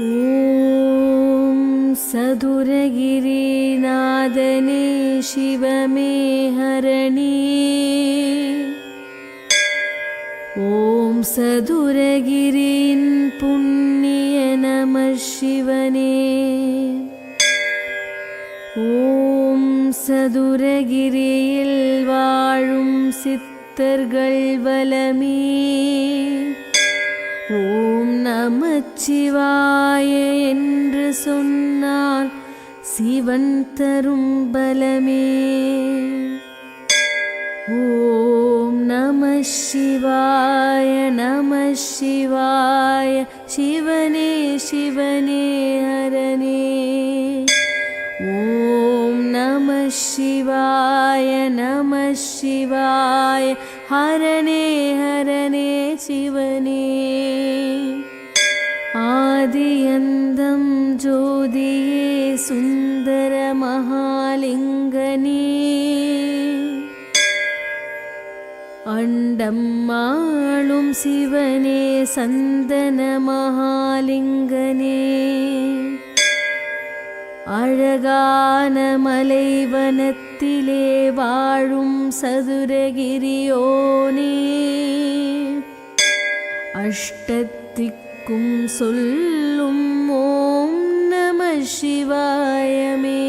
ॐ सदुरगिरिनादने शिवमे हरणे ॐ सदुरगिरिन् पुण्य नमः शिवने ஓம் சதுரகிரியில் வாழும் சித்தர்கள் வலமே ஓம் நமச்சிவாய என்று சொன்னால் சிவன் தரும் பலமே ஓம் நம சிவாய நம சிவாய சிவனே சிவனே ஹரனே ஓம் நம சிவாய நம சிவாய ஹரணே ஹரணே சிவனே அண்டம் ஆளும் சிவனே சந்தன மகாலிங்கனே. அழகான மலைவனத்திலே வாழும் சதுரகிரியோனே. அஷ்டத்திக்கும் சொல்லும் ஓம் நம சிவாயமே.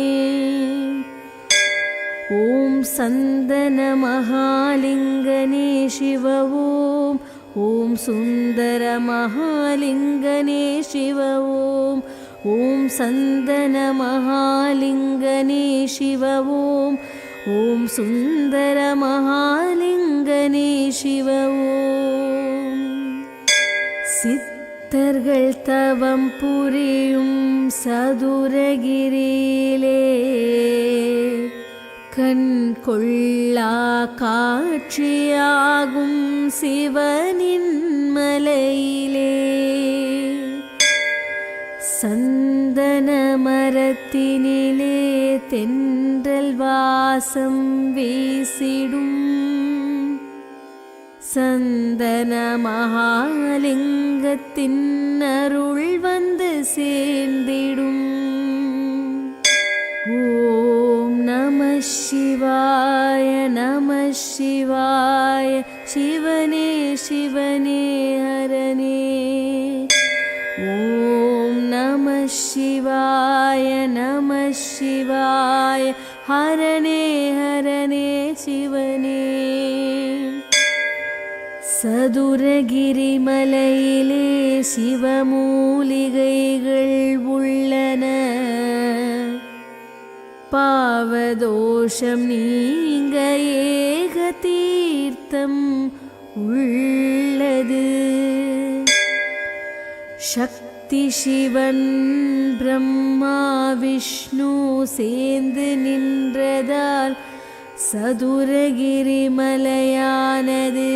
ஓம் சந்தன மகாலிங்கனே சிவ ஓம் ஓம் சுந்தர மகாலிங்கனே சிவ ஓம் ஓம் சந்தன மகாலிங்கனே சிவ ஓம் ஓம் சுந்தர மகாலிங்கனே சிவ ஓம் சித்தர்கள் தவம் புரியும் சதுரகிரியிலே கண் கொள்ளா காட்சியாகும் சிவனின் மலையிலே. சந்தன மரத்தினிலே தென்றல் வாசம் வீசிடும். சந்தன மகாலிங்கத்தின் அருள் வந்து சேர்ந்திடும். நம சிவாய நம சிவாய சிவனே சிவனே ஹரனே ஓம் நம சிவாய நம சிவாய ஹரணே ஹரணே சிவனே சதுரகிரி மலையிலே சிவமூலிகைகள் உள்ளன பாவதோஷம் நீங்க ஏக தீர்த்தம் உள்ளது. சக்தி சிவன் பிரம்மா விஷ்ணு சேர்ந்து நின்றதால் சதுரகிரி மலையானது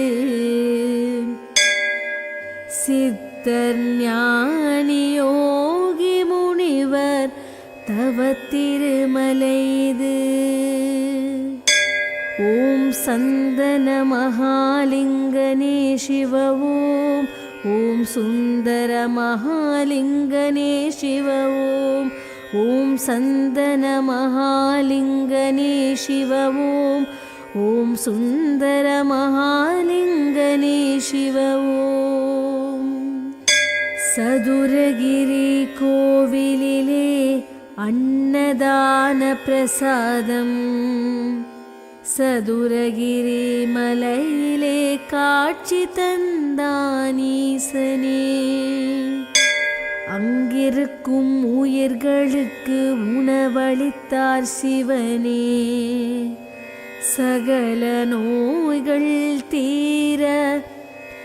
சித்தர் ஞானியோ தவ ஓம் சந்தன மகாலிங்கனே சிவ ஓம் ஓம் சுந்தர மகாலிங்கனே சிவ ஓம் ஓம் சந்தன மகாலிங்கனே சிவ ஓம் ஓம் சுந்தர மகாலிங்கனே சிவ ஓம் சதுரகிரி அன்னதான பிரசாதம். சதுரகிரி மலையிலே காட்சி தந்தானீசனே அங்கிருக்கும் உயிர்களுக்கு உணவளித்தார் சிவனே. சகல நோய்கள் தீர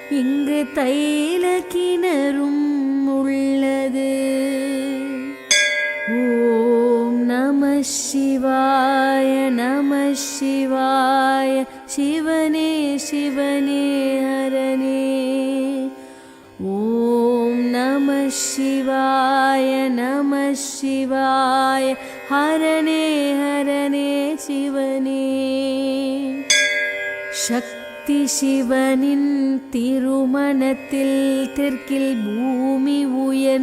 இங்கு தைல கிணறும் உள்ளது. शिवाय नमः शिवाय शिवने शिवने हरणे ॐ नमः शिवाय नमः शिवाय हरणे हरणे शिवने। शक्ति शिवण भूमि उय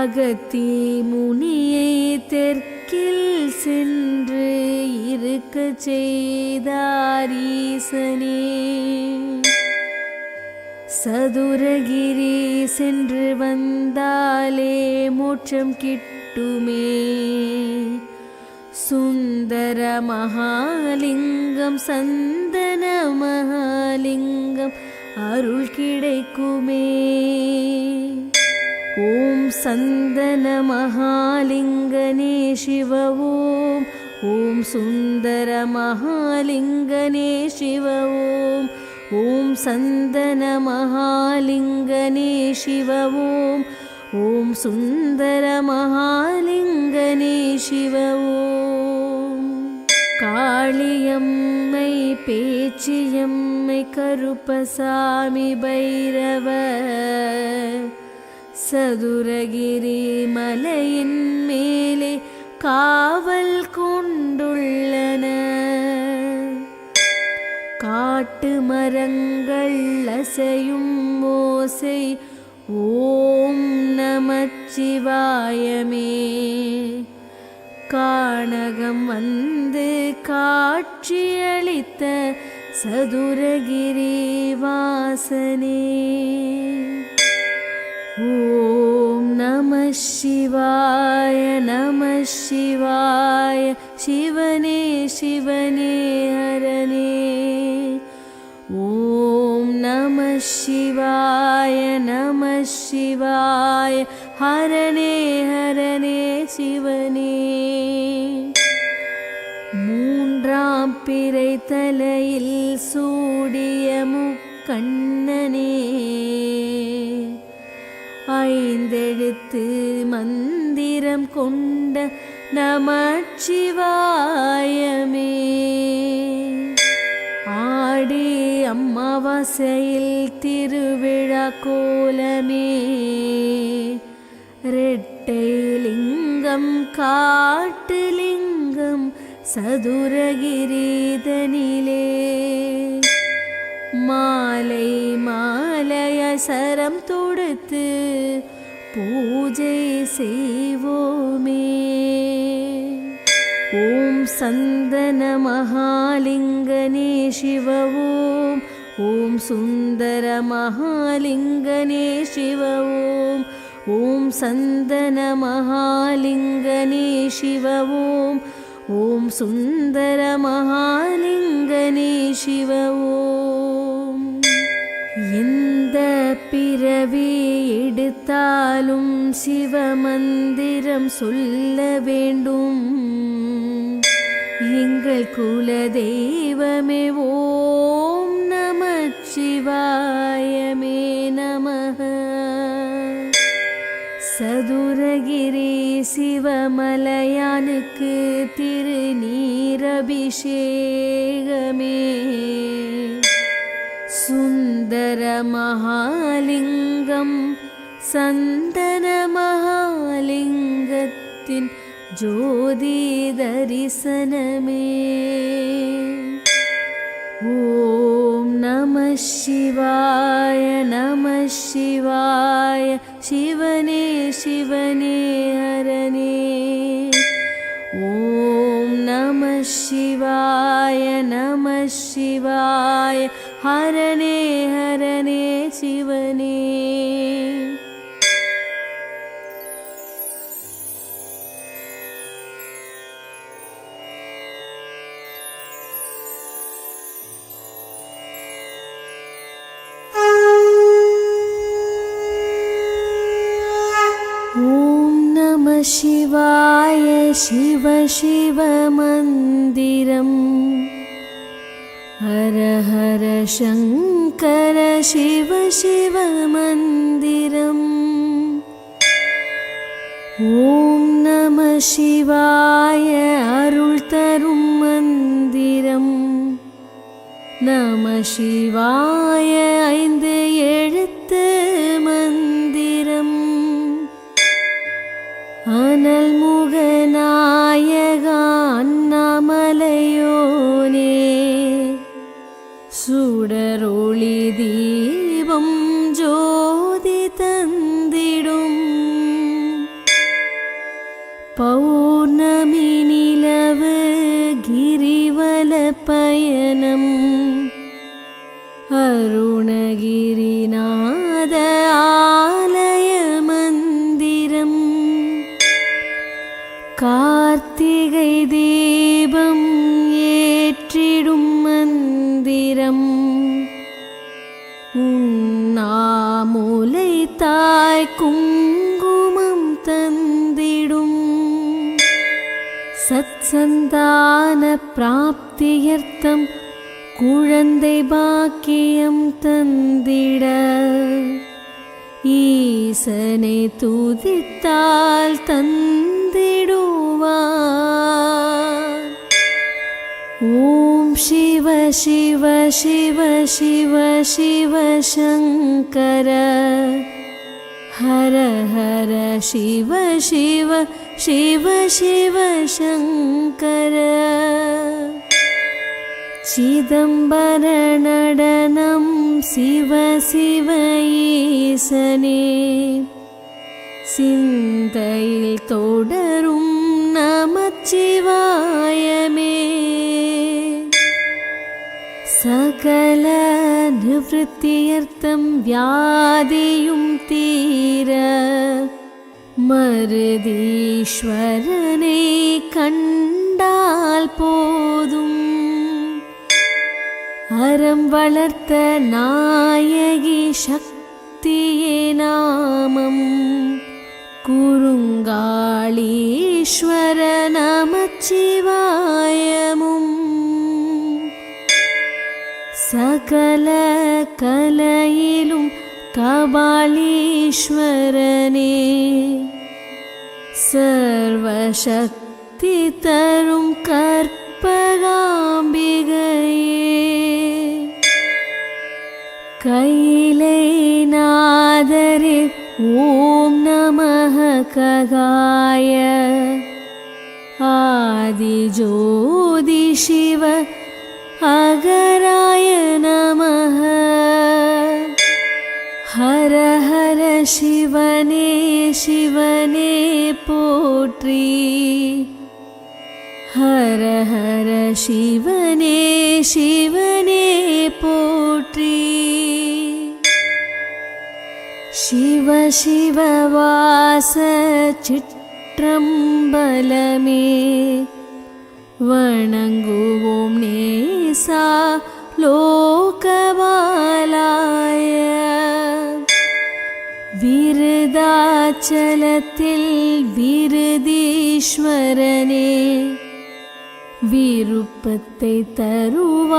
அகத்தி முனியை தெற்கில் சென்று இருக்க செய்தாரீசனே. சதுரகிரி சென்று வந்தாலே மோட்சம் கிட்டுமே. சுந்தர மகாலிங்கம் சந்தன மகாலிங்கம் அருள் கிடைக்குமே. ॐ सन्दनमहालिङ्गने शिव ॐ ॐ सुन्दरमहालिङ्गने शिव ॐ ॐ सन्दनमहालिङ्गने शिव ॐ ॐ सुन्दरमहालिङ्गने शिव ॐ काळियम्मै पेचियम्मै करुपसामि भैरव। சதுரகிரி மலையின் மேலே காவல் கொண்டுள்ளன. காட்டு மரங்கள் அசையும் ஓசை ஓம் நமச்சிவாயமே காணகம் வந்து காட்சியளித்த சதுரகிரி வாசனே. ஓம் நம சிவாய நம சிவாய சிவனே சிவனே ஹரனே ஓம் நம சிவாய நம சிவாய ஹரனே ஹரனே சிவனே மூன்றாம் பிறை தலையில் சூடிய முக்கண்ணனே எழுத்து மந்திரம் கொண்ட நமச்சிவாயமே. ஆடி அம்மாவாசையில் திருவிழா கோலமே. ரெட்டை லிங்கம் காட்டு லிங்கம் சதுரகிரீதனிலே. மாலை மாலைய சரம் தொடுத்து பூஜை செய்வோமே. ஓம் சந்தன மகாலிங்கனே சிவ ஓம் ஓம் சுந்தர மகாலிங்கனே சிவ ஓம் ஓம் சந்தன மகாலிங்கனே சிவ ஓம் ஓம் சுந்தர மகாலிங்கனே சிவ ஓம் எந்த பிறவி எடுத்தாலும் சிவமந்திரம் சொல்ல வேண்டும். எங்கள் குல தெய்வமே ஓம் சிவாயமே நம சதுரகிரி சிவமலையானுக்கு திருநீரபிஷேகமே. सुन्दरमहालिङ्गं सन्तनमहालिङ्गीं ॐ नमः शिवाय नमः शिवाय शिवने शिवने हरणे ॐ नमः शिवाय नमः शिवाय। हरणे हरणे शिवने। ॐ नमः शिवाय शि हर हर शङ्कर शिव शिव मन्दिरम्। ॐ नम शिवाय अरु मन्दिरम्। नम शिवाय ऐत् मन्दिरम्। अनल् சத்சந்தான பிராப்தியர்த்தம் குழந்தை பாக்கியம் தந்திட. ஈசனை துதித்தால் தந்திடுவார் ஓம் சிவ சிவ சிவ சிவ சிவ சங்கர. ஹர ஹர சிவ சிவ சிவ சிவ சங்கர சிதம்பர நடனம் சிவ சிவ ஈசனே சிந்தையில் தொடரும் நமச்சிவாயமே சகல நிவൃத்தியர்த்தம் வியாதியும் தீர மருதீஸ்வரனை கண்டால் போதும். அறம் வளர்த்த நாயகி சக்தியே நாமம். குறுங்காளீஸ்வர நமச்சிவாயமும் சகல கலையிலும் கபாலீஸ்வரனே सर्वशक्तितरुं तरुं कर्पगाम्बिग ॐ नमः कगाय आदिज्योतिशिव अगराय नमः। शिवने शिवने पोट्री। हर हर शिवने शिवने पोट्री। शिव शिव चित्रम्बलमे। बलमे वर्णङ्गुवोम्नि सा लोकबालाय। चल विरधीश्वरने विरुपते तरुवारताम्बिगये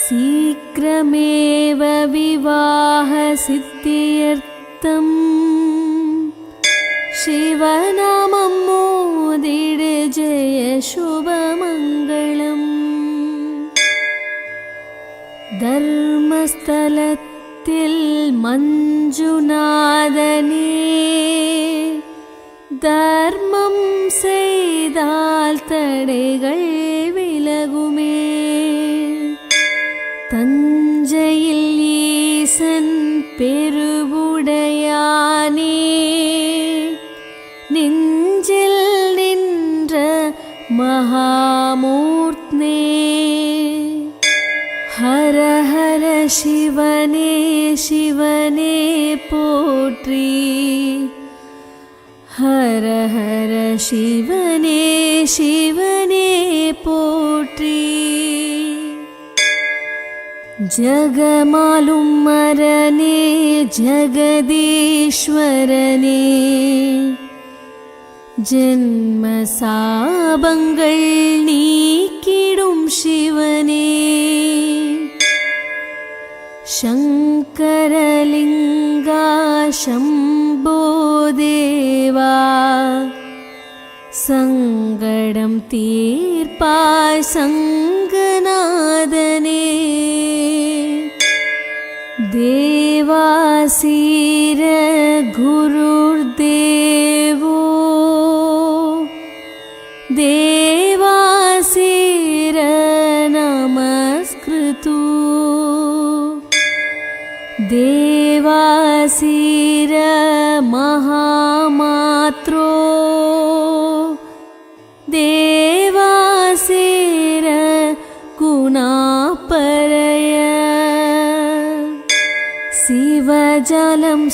शीघ्रमेव विवाहसिद्ध्यर्थम् शिवनाम मो दिडजयशो ஸ்தலத்தில் மஞ்சுநாதனே தர்மம் செய்தால் தடைகள் शिवने शिवने पोत्री हर हर शिवने शिवने पोत्री जगमालु मरणे जगदीश्वरने। जन्मसा मङ्गलनी किम् शिवने। शङ्करलिङ्गा शम्भो देवा सङ्गडं तीर्पाय सङ्गनादने। देवासीर गुरुर्देवो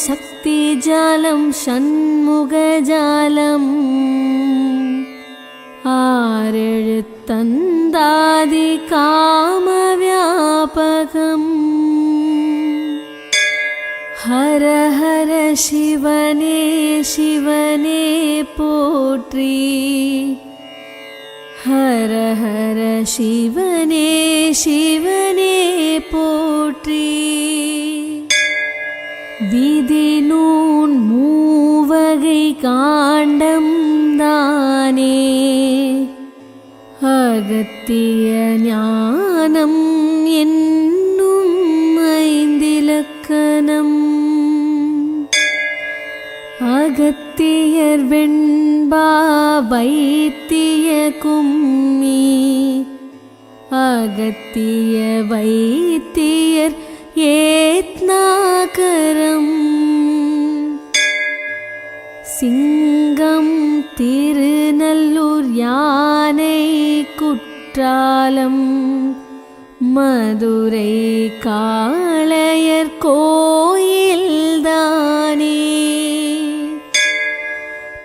ശക്തിജാലം ഷൺമുഖജാലം ആരെഴുത്തന്താതി കാമവ്യാപകം? ഹര ഹര ശിവനെ ശിവനെ പോറ്റി ഹര ഹര ശിവനെ ശിവനെ പോറ്റി போற்றி மூவகை காண்டம் தானே. அகத்திய ஞானம் என்னும் ஐந்திலக்கணம். அகத்தியர் வெண்பா வைத்திய கும்மி. அகத்திய வைத்தியர் ஏத்னாகரம். சிங்கம் திருநல்லூர் யானை குற்றாலம் மதுரை காளையர் கோயில்தானே.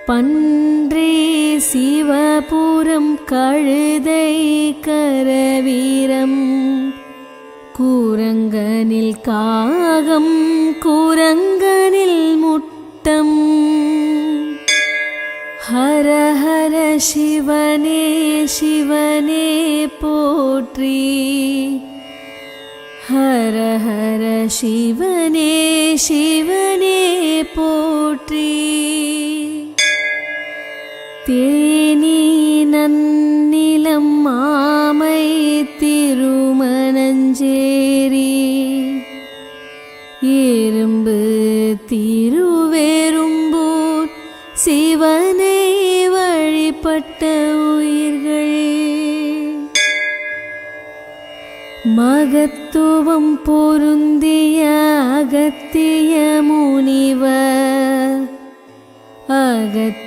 பன்றி சிவபுரம் கழுதை கரவீரம் கூரங்கனில் காகம் கூரங்கனில் முட்டம். ஹர ஹர சிவனே சிவனே போற்றி ஹர ஹர சிவனே சிவனே போற்றி தேனி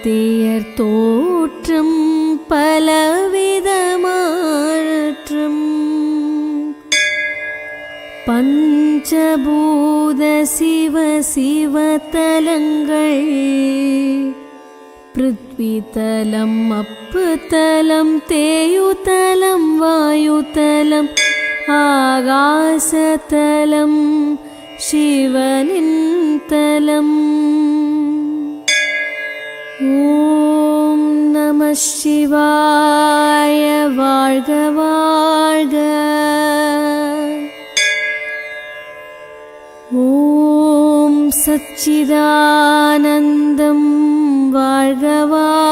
அகத்தியர் தோற்றம் பலவிதமாற்றும். பஞ்சபூத சிவ சிவதலங்கள் பிருத்விதலம் அப்புதலம் தேயுதலம் வாயுதலம் ஆகாசதலம் சிவனின் தலம். ॐ नमः शिवाय वार्गवार्ग। सच्चिदानन्दं वार्गवा